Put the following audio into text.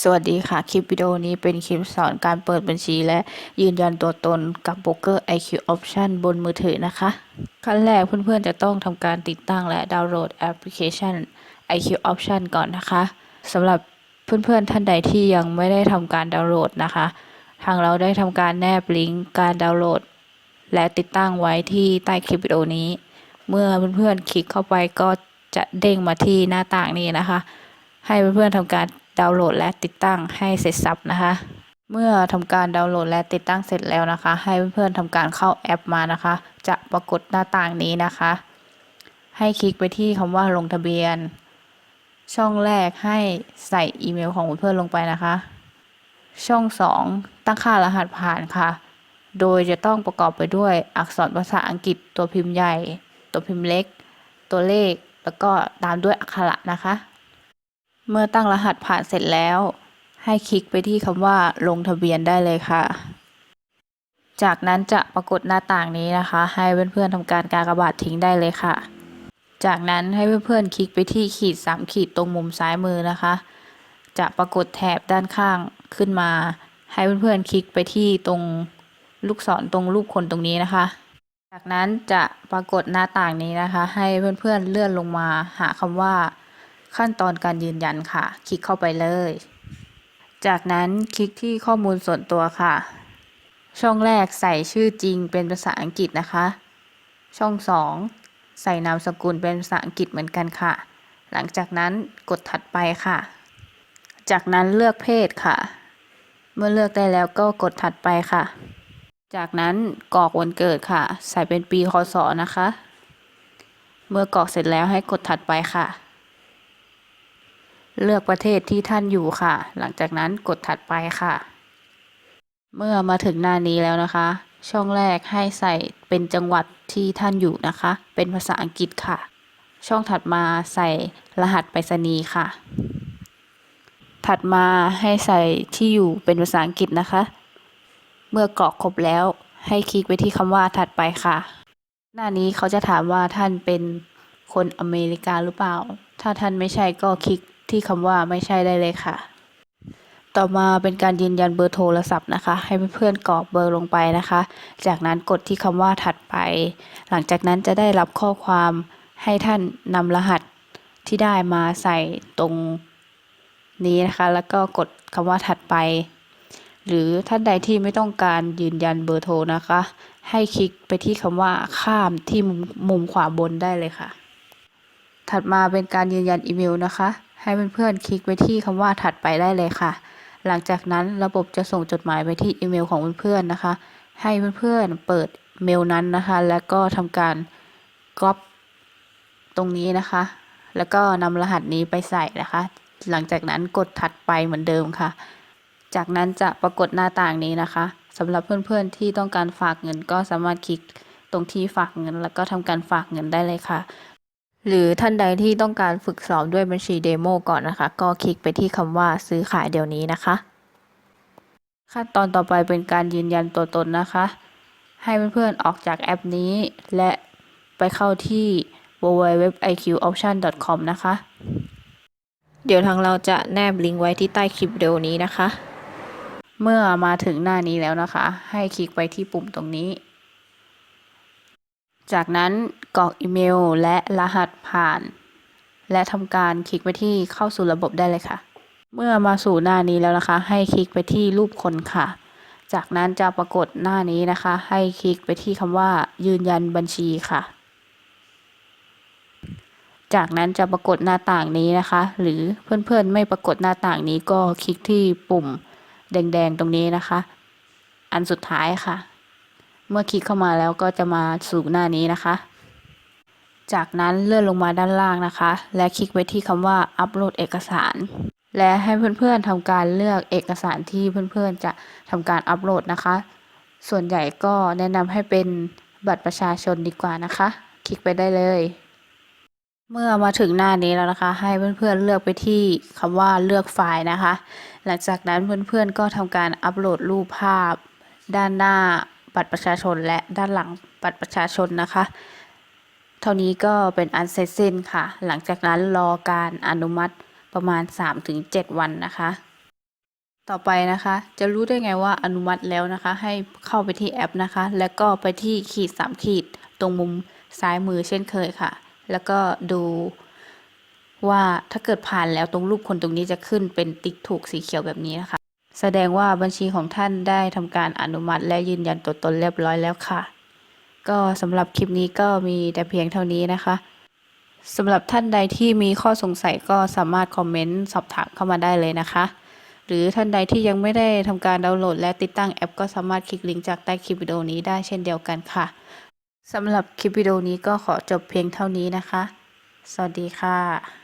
สวัสดีค่ะ คลิปวิดีโอนี้เป็นคลิปสอนการเปิดบัญชีและยืนยันตัวตนกับ b r o k e r IQ Option บนมือถือนะคะ ขั้นแรกเพื่อนๆจะต้องทำการติดตั้งและดาวน์โหลดแอปพลิเคชัน IQ Option ก่อนนะคะสำหรับเพื่อนๆท่านใดที่ยังไม่ได้ทำการดาวน์โหลดนะคะ ทางเราได้ทำการแนบลิงก์การดาวน์โหลด และติดตั้งไว้ที่ใต้คลิปวิดีโอนี้ เมื่อเพื่อนๆคลิกเข้าไปก็จะเด้งมาที่หน้าต่างนี้นะคะ ให้เพื่อนๆทำการ ดาวน์โหลดและติดตั้งให้เสร็จสับนะคะ เมื่อทำการดาวน์โหลดและติดตั้งเสร็จแล้วนะคะ ให้เพื่อนๆทำการเข้าแอปมานะคะ จะปรากฏหน้าต่างนี้นะคะ ให้คลิกไปที่คำว่าลงทะเบียน ช่องแรกให้ใส่อีเมลของเพื่อนๆลงไปนะคะ ช่อง 2 ตั้งค่ารหัสผ่านค่ะ โดยจะต้องประกอบไปด้วยอักษรภาษาอังกฤษตัวพิมพ์ใหญ่ ตัวพิมพ์เล็ก ตัวเลข แล้วก็ตามด้วยอักขระนะคะ เมื่อตั้งรหัสผ่านเสร็จแล้ว ให้คลิกไปที่คำว่าลงทะเบียนได้เลยค่ะ จากนั้นจะปรากฏหน้าต่างนี้นะคะ ให้เพื่อนๆทำการกากบาททิ้งได้เลยค่ะ จากนั้นให้เพื่อนๆคลิกไปที่ขีดสามขีดตรงมุมซ้ายมือนะคะ จะปรากฏแถบด้านข้างขึ้นมา ให้เพื่อนๆคลิกไปที่ตรงลูกศรตรงรูปคนตรงนี้นะคะ จากนั้นจะปรากฏหน้าต่างนี้นะคะ ให้เพื่อนๆเลื่อนลงมาหาคำว่า ขั้นตอนการยืนยันค่ะ คลิกเข้าไปเลย จากนั้นคลิกที่ข้อมูลส่วนตัวค่ะ ช่องแรกใส่ชื่อจริงเป็นภาษาอังกฤษนะคะ ช่อง 2 ใส่นามสกุลเป็นภาษาอังกฤษเหมือนกันค่ะ หลังจากนั้นกดถัดไปค่ะ จากนั้นเลือกเพศค่ะ เมื่อเลือกได้แล้วก็กดถัดไปค่ะ จากนั้นกรอกวันเกิดค่ะ ใส่เป็นปีคศนะคะ เมื่อกรอกเสร็จแล้วให้กดถัดไปค่ะ เลือกประเทศที่ท่านอยู่ค่ะ หลังจากนั้นกดถัดไปค่ะ เมื่อมาถึงหน้านี้แล้วนะคะ ช่องแรกให้ใส่เป็นจังหวัดที่ท่านอยู่นะคะ เป็นภาษาอังกฤษค่ะ ช่องถัดมาใส่รหัสไปรษณีย์ค่ะ ถัดมาให้ใส่ที่อยู่เป็นภาษาอังกฤษนะคะ เมื่อกรอกครบแล้วให้คลิกไปที่คำว่าถัดไปค่ะ หน้านี้เขาจะถามว่าท่านเป็นคนอเมริกาหรือเปล่า ถ้าท่านไม่ใช่ก็คลิก ที่คำว่าไม่ใช่ได้เลยค่ะ ต่อมาเป็นการยืนยันเบอร์โทรศัพท์นะคะ ให้เพื่อนๆกรอกเบอร์ลงไปนะคะ จากนั้นกดที่คำว่าถัดไป หลังจากนั้นจะได้รับข้อความให้ท่านนำรหัสที่ได้มาใส่ตรงนี้นะคะ แล้วก็กดคำว่าถัดไป หรือท่านใดที่ไม่ต้องการยืนยันเบอร์โทรนะคะ ให้คลิกไปที่คำว่าข้ามที่มุมมุมขวาบนได้เลยค่ะ ถัดมาเป็นการยืนยันอีเมลนะคะ ให้เพื่อนๆคลิกไปที่คำว่าถัดไปได้เลยค่ะ หลังจากนั้นระบบจะส่งจดหมายไปที่อีเมลของเพื่อนๆนะคะ ให้เพื่อนๆเปิดเมลนั้นนะคะ แล้วก็ทำการก๊อปตรงนี้นะคะ แล้วก็นำรหัสนี้ไปใส่นะคะ หลังจากนั้นกดถัดไปเหมือนเดิมค่ะ จากนั้นจะปรากฏหน้าต่างนี้นะคะสำหรับเพื่อนๆที่ต้องการฝากเงินก็สามารถคลิกตรงที่ฝากเงิน แล้วก็ทำการฝากเงินได้เลยค่ะ หรือท่านใดที่ต้องการฝึกสอบด้วยบัญชีเดโมก่อนนะคะ ก็คลิกไปที่คำว่าซื้อขายเดี๋ยวนี้นะคะ ขั้นตอนต่อไปเป็นการยืนยันตัวตนนะคะ ให้เพื่อนๆออกจากแอปนี้ และไปเข้าที่ www.iqoption.com นะคะ เดี๋ยวทางเราจะแนบลิงก์ไว้ที่ใต้คลิปวิดีโอนี้นะคะ เมื่อมาถึงหน้านี้แล้วนะคะ ให้คลิกไปที่ปุ่มตรงนี้ จากนั้น กรอกอีเมล และรหัสผ่าน และทำการคลิกไปที่เข้าสู่ระบบได้เลยค่ะ เมื่อมาสู่หน้านี้แล้วนะคะ ให้คลิกไปที่รูปคนค่ะ จากนั้นจะปรากฏหน้านี้นะคะ ให้คลิกไปที่คำว่า ยืนยันบัญชีค่ะ จากนั้นจะปรากฏหน้าต่างนี้นะคะ หรือเพื่อนๆไม่ปรากฏหน้าต่างนี้ก็คลิกที่ปุ่มแดงๆตรงนี้นะคะ อันสุดท้ายค่ะ เมื่อคลิกเข้ามาแล้วก็จะมาสู่หน้านี้นะคะ จากนั้นเลื่อนลงมาด้านล่างนะคะ และคลิกไปที่คำว่าอัปโหลดเอกสาร และให้เพื่อนๆทำการเลือกเอกสารที่เพื่อนๆจะทำการอัปโหลดนะคะ ส่วนใหญ่ก็แนะนำให้เป็นบัตรประชาชนดีกว่านะคะ คลิกไปได้เลย เมื่อมาถึงหน้านี้แล้วนะคะ ให้เพื่อนๆเลือกไปที่คำว่าเลือกไฟล์นะคะ หลังจากนั้นเพื่อนๆก็ทำการอัปโหลดรูปภาพ ด้านหน้าบัตรประชาชนและด้านหลังบัตรประชาชนนะคะ เท่านี้ก็เป็นอันเสร็จสิ้นค่ะ หลังจากนั้นรอการอนุมัติประมาณ 3-7 วันนะคะ ต่อไปนะคะ จะรู้ได้ไงว่าอนุมัติแล้วนะคะ ให้เข้าไปที่แอปนะคะ แล้วก็ไปที่ขีดสามขีดตรงมุมซ้ายมือเช่นเคยค่ะ แล้วก็ดูว่าถ้าเกิดผ่านแล้วตรงรูปคนตรงนี้จะขึ้นเป็นติ๊กถูกสีเขียวแบบนี้นะคะ แสดงว่าบัญชีของท่านได้ทำการอนุมัติและยืนยันตัวตนเรียบร้อยแล้วค่ะ ก็สำหรับคลิปนี้ก็มีแต่เพียงเท่านี้นะคะสำหรับท่านใดที่มีข้อสงสัยก็สามารถคอมเมนต์สอบถามเข้ามาได้เลยนะคะ หรือท่านใดที่ยังไม่ได้ทำการดาวน์โหลดและติดตั้งแอป ก็สามารถคลิกลิงก์จากใต้คลิปวิดีโอนี้ได้เช่นเดียวกันค่ะสำหรับคลิปวิดีโอนี้ก็ขอจบเพียงเท่านี้นะคะ สวัสดีค่ะ